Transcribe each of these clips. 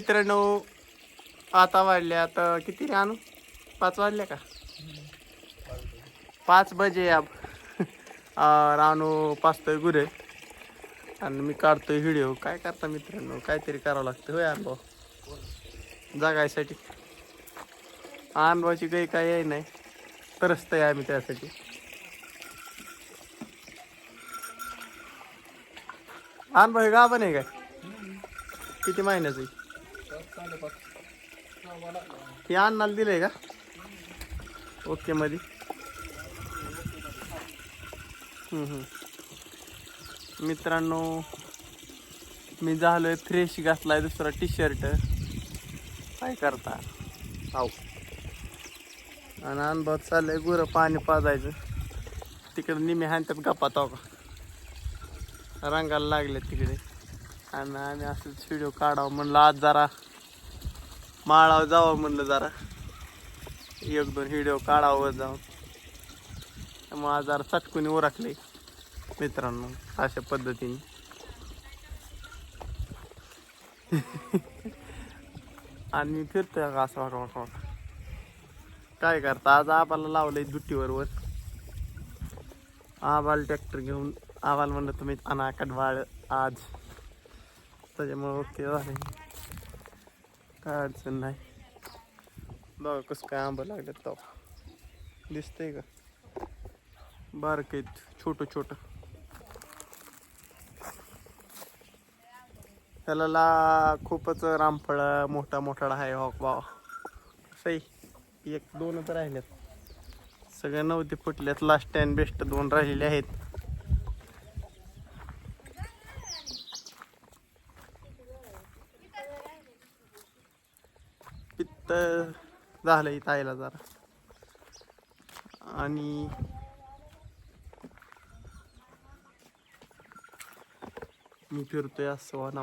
मित्रांनो आता वाढले आता किती रे आणू पाच वाजले का? पाच बजे अब आ, रानू पाचतोय गुरे. आणि मी काढतोय व्हिडिओ काय करता मित्रांनो? काहीतरी करावं लागतं. होय अनुभव? जागायसाठी. अनुभवाची काही काही आहे नाही. आहे आम्ही त्यासाठी. अनुभव हे गाभण आहे काय? किती महिन्याचं आहे? हे अन्नाला दिलंय का? ओके मध्ये मित्रांनो मी झालोय फ्रेश घातलाय दुसरा टी शर्ट काय करता? आव आणि अनुभव चाललंय गुरं पाणी पाजायचं. तिकडे निमे हाणतात गप्पा तो का रंगाला लागले तिकडे. आणि आम्ही असंच व्हिडिओ काढावं म्हणलं आज जरा माळावर जावं म्हणलं जरा. एक दोन व्हिडिओ काढावं जाऊन. त्यामुळे आज जरा चटकून ओरखले मित्रांनो अशा पद्धतीने. आणि मी फिरतोय का असं वाका वाट वाका काय करता आज आबाला लावलंय दुट्टीवर वर. आबाल ट्रॅक्टर घेऊन आबाल म्हणलं तुम्ही अनाकट वाळ आज. त्याच्यामुळे ओके झाले काय अडचण नाही. बघा कसं काय आंबा लागलं तो. दिसतंय का? बारक आहेत छोटं छोटं. त्याला ला खूपच रामफळ मोठा मोठा आहे हो हॉक बाबा सही एक दोनच राहिल्यात. सगळे नव्हते फुटल्यात. लास्ट अँड बेस्ट दोन राहिलेले आहेत. झालं इथं आयला जरा. आणि मी फिरतोय असं वाना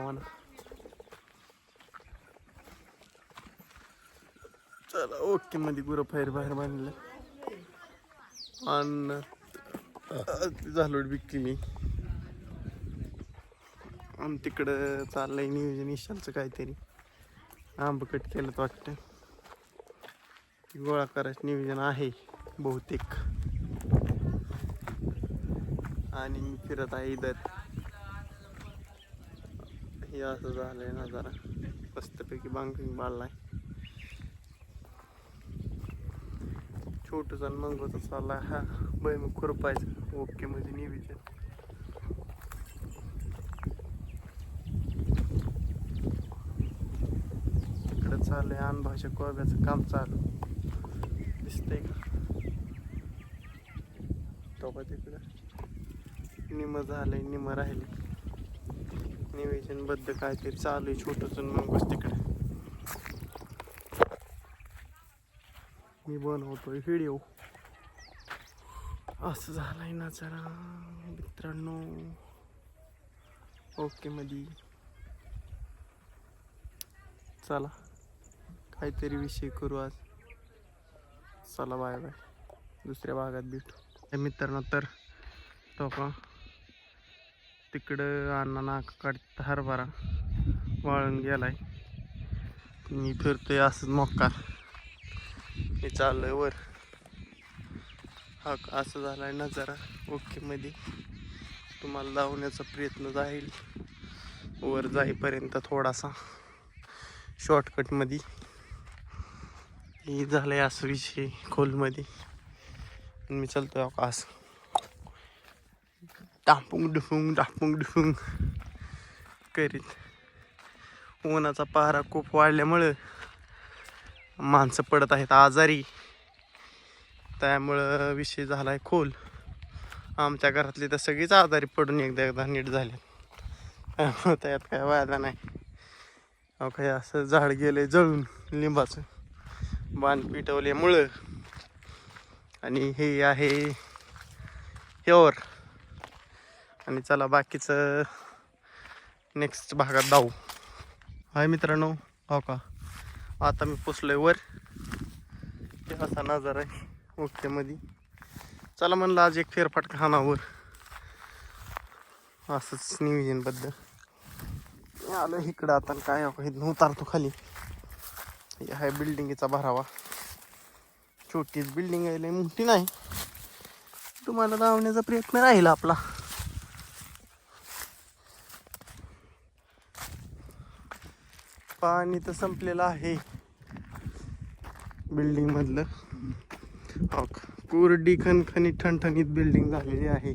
चला ओके मध्ये गुरं फायर बाहेर बांधलं. आणि झालोड विकली मी. आणि तिकडं चाललंय नियोजन इशालचं काहीतरी. आंब कट केलं वाटतं. गोळा करायचं नियोजन आहे बहुतेक. आणि मी फिरत आहे इधर. हे असं झालंय ना जरा. मस्तपैकी बांगरिंग बाळलाय छोटूचा मंगोचा चाललाय हा बैम खुरपायचं. ओके म्हणजे नियोजन. इकडं आहे अनभाषा कोब्याचं काम चालू. दिसतंय का? तो का तिकडं. निम झालंय निम राहिले. निवेदनबद्ध काय ते चालू आहे छोटंच मंगोस तिकडे. मी बनवतोय व्हिडिओ असं झालंय ना जरा मित्रांनो. ओके मध्ये चला. काहीतरी विषय करू आज. चला बाय बाय दुसऱ्या भागात भेटू. हे मित्रांनो तर तो का तिकडं अण्णा नाक काढत हरभरा. वाळून गेलाय. मी फिरतोय असंच मोक्का. मी चाललोय वर. हा असं झालाय ना जरा ओके मध्ये. तुम्हाला लावण्याचा प्रयत्न जाईल. वर जाईपर्यंत थोडासा शॉर्टकटमध्ये हे झालंय असं खोलमध्ये. आणि मी चालतोय आकाश डापुंग डुफुंग डापुंग डुफुंग करीत. उन्हाचा पहारा खूप वाढल्यामुळं माणसं पडत आहेत आजारी. त्यामुळं विषय झाला आहे खोल. आमच्या घरातली तर सगळीच आजारी पडून एकदा एकदा नीट झाले त्यामुळं त्यात काय वायदा नाही. अहो काय असं झाड गेलंय जळून लिंबाचं. बाण पिटवल्यामुळं आणि हे आहे हेवर आणि चला बाकीचं नेक्स्ट भागात जाऊ. हाय मित्रांनो हो का? आता मी पोचलोय वर. ते असा नजारा आहे ओके मध्ये चला म्हणलं आज एक फेरफटका हाणावर असंच नियोजनबद्दल आलं इकडं आता आणि काय अहो, उतारतो खाली. आहे बिल्डिंगचा भरावा. छोटीच बिल्डिंग आहे लय मोठी नाही. तुम्हाला लावण्याचा प्रयत्न राहील आपला. पाणी तर संपलेलं आहे. बिल्डिंग मधलं. हो, कोरडी खणखणीत ठणठणीत बिल्डिंग झालेली आहे.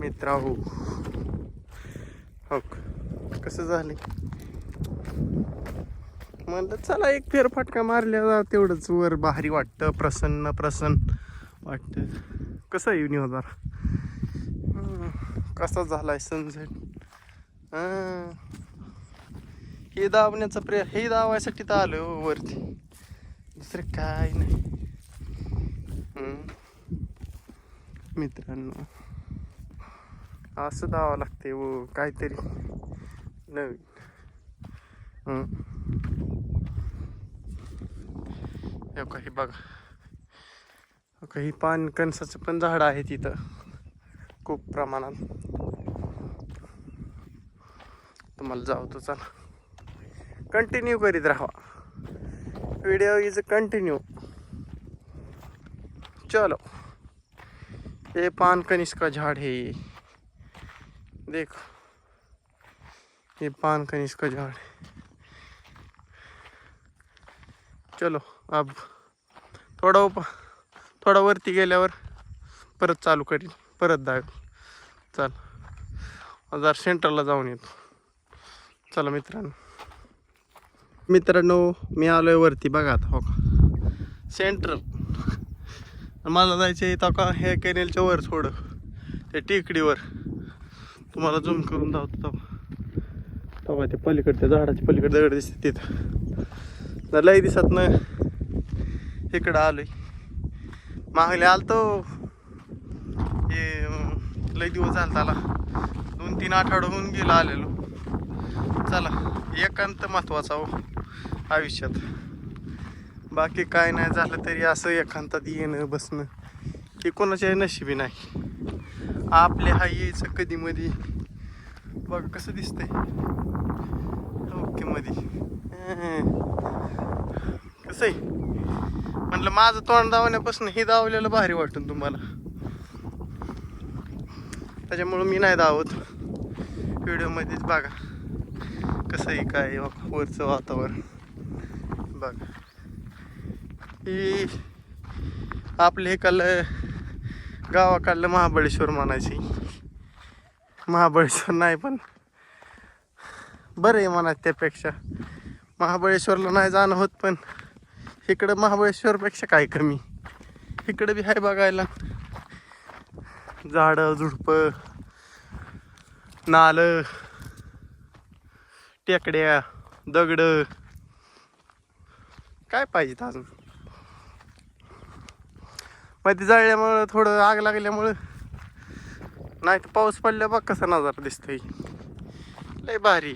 मित्रा हो. हो कसं झाले म्हणलं चला एक फेरफटका मारल्या तेवढंच वर भारी वाटतं प्रसन्न प्रसन्न वाटतं. कसं आहे होणार जरा? कसा झालाय सनसेट हे दाबण्याचा प्रय हे दाबायसाठी तर आलो हो वरती. दुसरं काय नाही. मित्रांनो असं दावा लागते व हो, काहीतरी नवीन. हे काही बघा. काही पान कणसाचं पण झाड आहे तिथं खूप प्रमाणात. तुम्हाला जाऊ तो चला. कंटिन्यू करीत राहा. व्हिडिओ इज कंटिन्यू चलो. ये पान कनिस का झाड़ है. ये देखो. ये पान कनिस का झाड़. है चलो अब थोडा उप थोडा वरती गेल्यावर परत चालू करील परत दाग चल. जर सेंटरला जाऊन येतो. चला मित्रांनो. मित्रांनो मी आलो आहे वरती. बघा आता हो का? सेंट्रल मला जायचं आहे का? हे कॅनेलच्या वर थोडं. त्या टेकडीवर. तुम्हाला झूम करून धावतो तेव्हा. तेव्हा ते पलीकडच्या झाडाच्या पलीकडे दगड दिसते तिथं. लय लई दिसत ना इकडं आलोय. मागले आलतो. हे लय दिवस झाला त्याला. दोन तीन आठवडे होऊन गेला आलेलो. चला एकांत महत्त्वाचा हो आयुष्यात. बाकी काय नाही झालं तरी असं एकांतात येणं बसणं. हे कोणाच्या नशिबी नाही. आपले हा यायचं कधी मधी. बघ कसं दिसतंय. ओके मधी. कसं आहे? म्हणलं माझं तोंड दावण्यापासून हे दावलेलं भारी वाटून तुम्हाला. त्याच्यामुळं मी नाही दावत. व्हिडिओमध्येच बघा. कसं आहे काय वरचं वातावरण. बघा. ही आपले इकडलं गावाकडलं महाबळेश्वर म्हणायची. महाबळेश्वर नाही पण बरं आहे म्हणा त्यापेक्षा. महाबळेश्वरला नाही जाणं होत पण इकडं महाबळेश्वरपेक्षा काय कमी. इकडं बी आहे बघायला. झाडं झुडपं नालं टेकड्या दगड. काय पाहिजेत अजून? मध्ये जळल्यामुळं थोडं आग लागल्यामुळं नाही तर पाऊस पडल्या बघ कसा नजारा दिसतोय. लय भारी.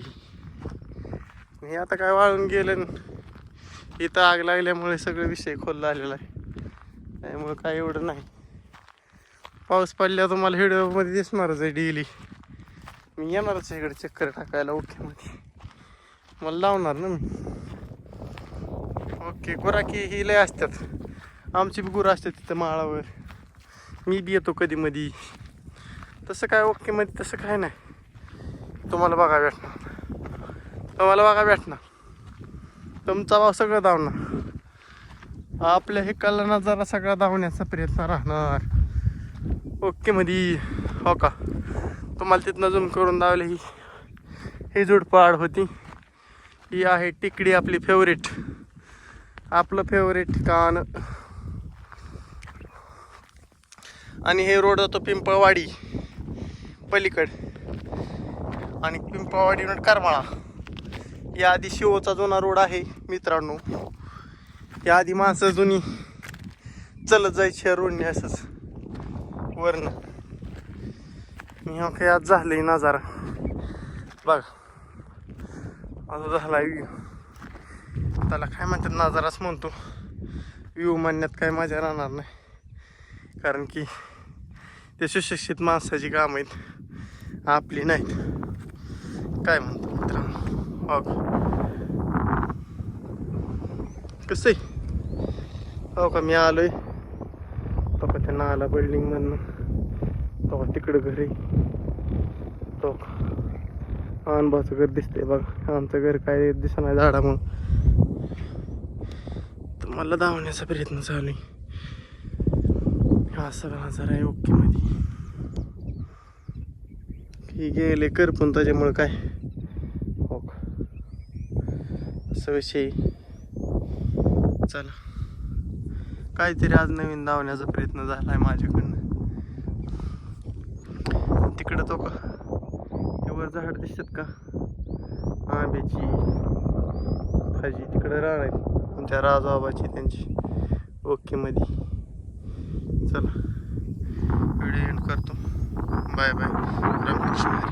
हे आता काय वाळून गेलं इथं आग लागल्यामुळे सगळे विषय खोल आलेला आहे. त्यामुळं काय एवढं नाही. पाऊस पडल्या तुम्हाला व्हिडिओमध्ये दिसणारच आहे डेली मी येणारच इकडे चक्कर टाकायला ओकेमध्ये मला लावणार ना मी. ओके गुराखी ही लय असतात. आमची बी गुरं असतात तिथं माळावर. मी बी येतो कधी मधी तसं काय ओके मध्ये तसं काय नाही. तुम्हाला बघा भेटणार. तुम्हाला बघा भेटणार तुमचा भाव सगळं धावणार. आपल्या हे कलना जरा सगळा धावण्याचा प्रयत्न राहणार. ओके मध्ये हो का? तुम्हाला तिथनं झूम करून धावले. ही ही जुडपाड होती. ही आहे टिकडी आपली फेवरेट आपलं फेवरेट ठिकाण. आणि हे रोड जातो पिंपळवाडी. पलीकड. आणि पिंपळवाडी करमाळा. या आधी शिवचा जुना रोड आहे मित्रांनो. या आधी माणसं जुनी. चलत जायची रोडने असंच. वरनं. मी काही आज झालंय नजारा. बघ. आता झाला व्ह्यू. त्याला काय म्हणतात नजाराच म्हणतो. व्ह्यू म्हणण्यात काय मजा राहणार नाही. कारण की ते सुशिक्षित माणसाची कामं आहेत. आपली नाहीत. काय म्हणतो मित्रांनो? हो कसं आहे हो का मी आलोय तो का त्यांना आला बिल्डिंग मधनं तो का तिकडं घर आहे तो का अनुभवाचं घर दिसतंय बघा आमचं घर काय दिसत नाही झाडामुळं तर मला धावण्याचा प्रयत्न चालू आहे हा सगळा नजारा आहे ओके मध्ये ही गेले पण त्याच्यामुळे काय हो का असं विषय चला. काहीतरी आज नवीन धावण्याचा प्रयत्न झाला आहे माझ्याकडनं. तिकडं तो का? ते वर झाड दिसतात का? आंब्याची भाजी तिकडं राहणार आहेत. त्या राजबाबाची त्यांची. ओके मध्ये चला. व्हिडिओ एंड करतो. Bye bye. रामकृष्ण